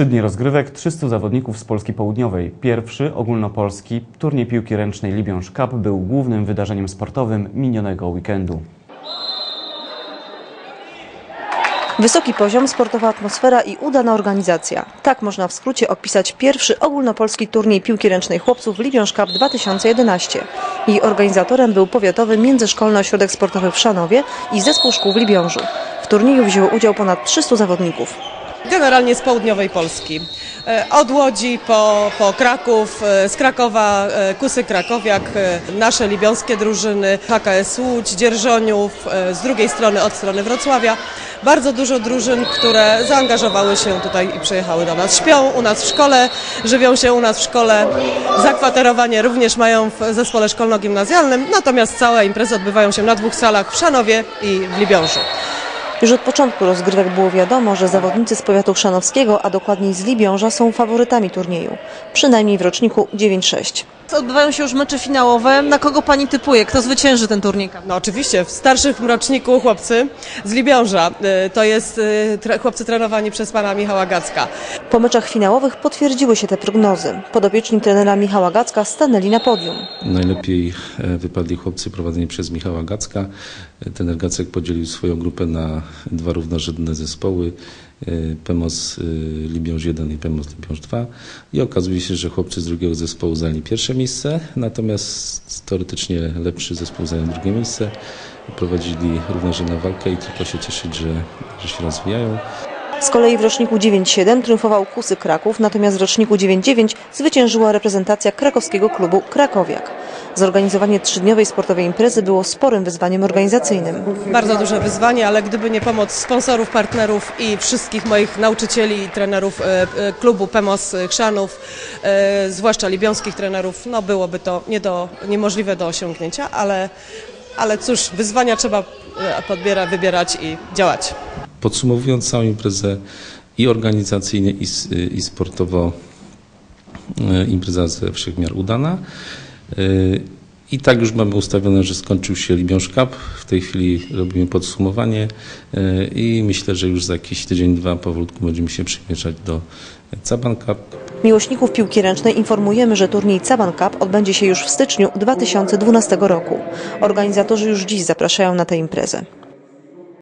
Trzy dni rozgrywek, 300 zawodników z Polski Południowej. Pierwszy ogólnopolski turniej piłki ręcznej Libiąż Cup był głównym wydarzeniem sportowym minionego weekendu. Wysoki poziom, sportowa atmosfera i udana organizacja. Tak można w skrócie opisać pierwszy ogólnopolski turniej piłki ręcznej chłopców Libiąż Cup 2011. Jej organizatorem był powiatowy międzyszkolny ośrodek sportowy w Szanowie i zespół szkół w Libiążu. W turnieju wzięło udział ponad 300 zawodników. Generalnie z południowej Polski. E, Od Łodzi po, po Kraków, e, z Krakowa e, Kusy Krakowiak, nasze libiąskie drużyny, HKS Łódź, Dzierżoniów, z drugiej strony od strony Wrocławia. Bardzo dużo drużyn, które zaangażowały się tutaj i przyjechały do nas. Śpią u nas w szkole, żywią się u nas w szkole. Zakwaterowanie również mają w zespole szkolno-gimnazjalnym, natomiast całe imprezy odbywają się na dwóch salach w Szanowie i w Libiążu. Już od początku rozgrywek było wiadomo, że zawodnicy z powiatu chrzanowskiego, a dokładniej z Libiąża są faworytami turnieju. Przynajmniej w roczniku 9-6. Odbywają się już mecze finałowe. Na kogo pani typuje? Kto zwycięży ten turniej? No oczywiście, w starszym roczniku chłopcy z Libiąża. Y, To jest y, chłopcy trenowani przez pana Michała Gacka. Po meczach finałowych potwierdziły się te prognozy. Podopieczni trenera Michała Gacka stanęli na podium. Najlepiej e, wypadli chłopcy prowadzeni przez Michała Gacka. E, Trener Gacek podzielił swoją grupę na dwa równorzędne zespoły. e, Pemos Libiąż 1 i Pemos Libiąż 2 i okazuje się, że chłopcy z drugiego zespołu zajęli pierwsze miejsce, natomiast teoretycznie lepszy zespół zajął drugie miejsce. Prowadzili równorzędną walkę i tylko się cieszyć, że, że się rozwijają. Z kolei w roczniku 9-7 triumfował Kusy Kraków, natomiast w roczniku 9-9 zwyciężyła reprezentacja krakowskiego klubu Krakowiak. Zorganizowanie trzydniowej sportowej imprezy było sporym wyzwaniem organizacyjnym. Bardzo duże wyzwanie, ale gdyby nie pomoc sponsorów, partnerów i wszystkich moich nauczycieli i trenerów e, e, klubu PEMOS Chrzanów, e, zwłaszcza libiąskich trenerów, no byłoby to nie do, niemożliwe do osiągnięcia, ale, ale cóż, wyzwania trzeba podbiera, wybierać i działać. Podsumowując całą imprezę i organizacyjnie, i, s- i sportowo, e, impreza ze wszech miar udana. E, I tak już mamy ustawione, że skończył się Libiąż Cup. W tej chwili robimy podsumowanie i myślę, że już za jakiś tydzień, dwa powolutku będziemy się przymierzać do Caban Cup. Miłośników piłki ręcznej informujemy, że turniej Caban Cup odbędzie się już w styczniu 2012 roku. Organizatorzy już dziś zapraszają na tę imprezę.